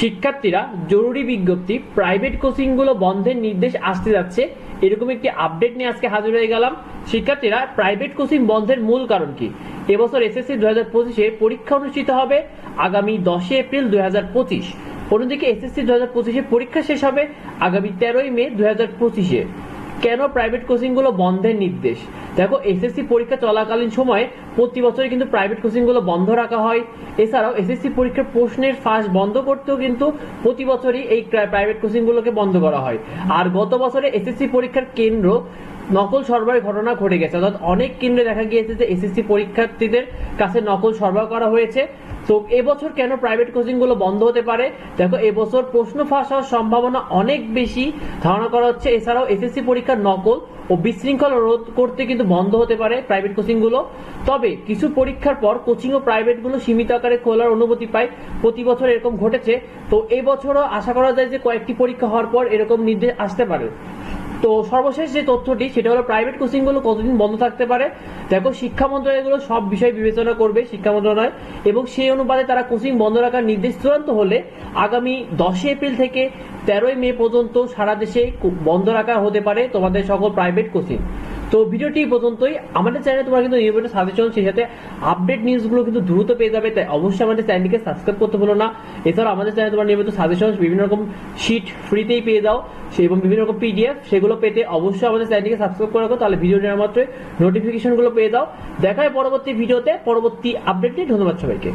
শিক্ষার্থীরা জরুরি বিজ্ঞপ্তি প্রাইভেট কোচিংগুলো বন্ধের নির্দেশ আসতে যাচ্ছে। এরকম একটি আপডেট নিয়ে আজকে হাজির হয়ে গেলাম। শিক্ষার্থীরা প্রাইভেট কোচিং বন্ধের মূল কারণ কি? এবছর এসএসসি দু হাজার পঁচিশে পরীক্ষা অনুষ্ঠিত হবে আগামী দশই এপ্রিল দু হাজার পঁচিশ। অন্যদিকে এসএসসি দু হাজার পঁচিশে পরীক্ষা শেষ হবে আগামী তেরোই মে দু হাজার পঁচিশে। কেন প্রাইভেট কোচিংগুলো বন্ধের নির্দেশ? দেখো এসএসসি পরীক্ষা চলাকালীন সময়ে প্রতি বছরই কিন্তু প্রাইভেট কোচিংগুলো বন্ধ রাখা হয়। এছাড়াও এসএসসি পরীক্ষার প্রশ্নের ফাঁস বন্ধ করতেও কিন্তু প্রতি বছরই এই প্রাইভেট কোচিংগুলোকে বন্ধ করা হয়। আর গত বছরে এসএসসি পরীক্ষার কেন্দ্র নকল সরবরাহের ঘটনা ঘটে গেছে। অর্থাৎ অনেক কেন্দ্রে দেখা গিয়েছে যে এসএসসি পরীক্ষার্থীদের কাছে নকল সরবরাহ করা হয়েছে। তো এবছর কেন প্রাইভেট কোচিংগুলো বন্ধ হতে পারে? দেখো, এবছর প্রশ্ন ফাঁস হওয়ার সম্ভাবনা অনেক বেশি। ধারণা করা হচ্ছে এছাড়াও এসএসসি পরীক্ষার নকল ও বিশৃঙ্খল রোধ করতে কিন্তু বন্ধ হতে পারে প্রাইভেট কোচিংগুলো। তবে কিছু পরীক্ষার পর কোচিং ও প্রাইভেটগুলো সীমিত আকারে খোলার অনুমতি পায়। প্রতি বছর এরকম ঘটেছে। তো এবছরও আশা করা যায় যে কয়েকটি পরীক্ষা হওয়ার পর এরকম নির্দেশ আসতে পারে। তো সর্বশেষ যে তথ্যটি, সেটা হলো প্রাইভেট কোচিংগুলো কতদিন বন্ধ থাকতে পারে? দেখো, শিক্ষা মন্ত্রণালয়গুলো সব বিষয় বিবেচনা করবে, শিক্ষা মন্ত্রণালয়। এবং সেই অনুপাতে তারা কোচিং বন্ধ রাখার নির্দেশ চূড়ান্ত হলে আগামী দশই এপ্রিল থেকে তেরোই মে পর্যন্ত সারা দেশে বন্ধ রাখা হতে পারে তোমাদের সকল প্রাইভেট কোচিং তো ভিডিওটি পর্যন্তই। আমাদের চ্যানেলে তোমরা কিন্তু নিয়মিত সাজেশন সেই সাথে আপডেট নিউজগুলো কিন্তু দ্রুত পেয়ে যাবে, তাই অবশ্যই আমাদের চ্যানেলটিকে সাবস্ক্রাইব করতে ভুলো না। এছাড়াও আমাদের চ্যানেলে তোমরা নিয়মিত সাজেশন, বিভিন্ন রকম শিট ফ্রিতেই পেয়ে যাও এবং বিভিন্ন রকম পিডিএফ সেগুলো পেতে অবশ্যই আমাদের চ্যানেলটিকে সাবস্ক্রাইব করে রাখো, তাহলে ভিডিও নেওয়ার মাত্রই নোটিফিকেশনগুলো পেয়ে যাও। দেখা হয় পরবর্তী ভিডিওতে পরবর্তী আপডেট নিয়ে ধন্যবাদ সবাইকে।